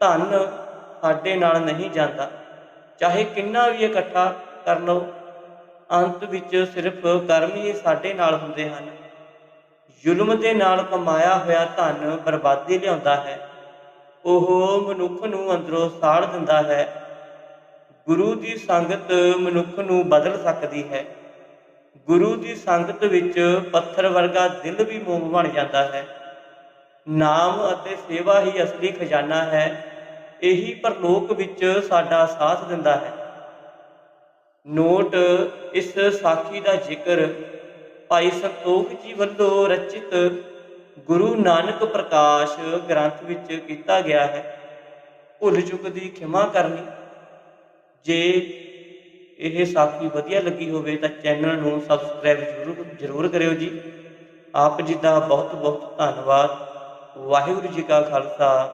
ਧਨ ਸਾਡੇ ਨਾਲ ਨਹੀਂ ਜਾਂਦਾ। ਚਾਹੇ ਕਿੰਨਾ ਵੀ ਇਕੱਠਾ ਕਰ ਲਓ, ਅੰਤ ਵਿੱਚ ਸਿਰਫ ਕਰਮ ਹੀ ਸਾਡੇ ਨਾਲ ਹੁੰਦੇ ਹਨ। ਜ਼ੁਲਮ ਦੇ ਨਾਲ ਕਮਾਇਆ ਹੋਇਆ ਧਨ ਬਰਬਾਦੀ ਲਿਆਉਂਦਾ ਹੈ। ਉਹ ਮਨੁੱਖ ਨੂੰ ਅੰਦਰੋਂ ਸਾੜ ਦਿੰਦਾ ਹੈ। ਗੁਰੂ ਦੀ ਸੰਗਤ ਮਨੁੱਖ ਨੂੰ ਬਦਲ ਸਕਦੀ ਹੈ। ਗੁਰੂ ਦੀ ਸੰਗਤ ਵਿੱਚ ਪੱਥਰ ਵਰਗਾ ਦਿਲ ਵੀ ਮੋਮ ਬਣ ਜਾਂਦਾ ਹੈ। ਨਾਮ ਅਤੇ ਸੇਵਾ ਹੀ ਅਸਲੀ ਖਜ਼ਾਨਾ ਹੈ। ਇਹੀ ਪਰਲੋਕ ਵਿੱਚ ਸਾਡਾ ਸਾਥ ਦਿੰਦਾ ਹੈ। ਨੋਟ, ਇਸ ਸਾਖੀ ਦਾ ਜ਼ਿਕਰ, ਭਾਈ ਸੰਤੋਖ ਜੀ ਵੱਲੋਂ ਰਚਿਤ ਗੁਰੂ ਨਾਨਕ ਪ੍ਰਕਾਸ਼ ਗ੍ਰੰਥ ਵਿੱਚ ਕੀਤਾ ਗਿਆ ਹੈ। ਭੁੱਲ ਚੁੱਕ ਦੀ ਖਿਮਾ ਕਰਨੀ। ਜੇ ਇਹ ਸਾਖੀ ਵਧੀਆ ਲੱਗੀ ਹੋਵੇ ਤਾਂ ਚੈਨਲ ਨੂੰ ਸਬਸਕ੍ਰਾਈਬ ਜ਼ਰੂਰ ਜ਼ਰੂਰ ਕਰਿਓ ਜੀ। ਆਪ ਜੀ ਦਾ ਬਹੁਤ ਬਹੁਤ ਧੰਨਵਾਦ। ਵਾਹਿਗੁਰੂ ਜੀ ਕਾ ਖਾਲਸਾ।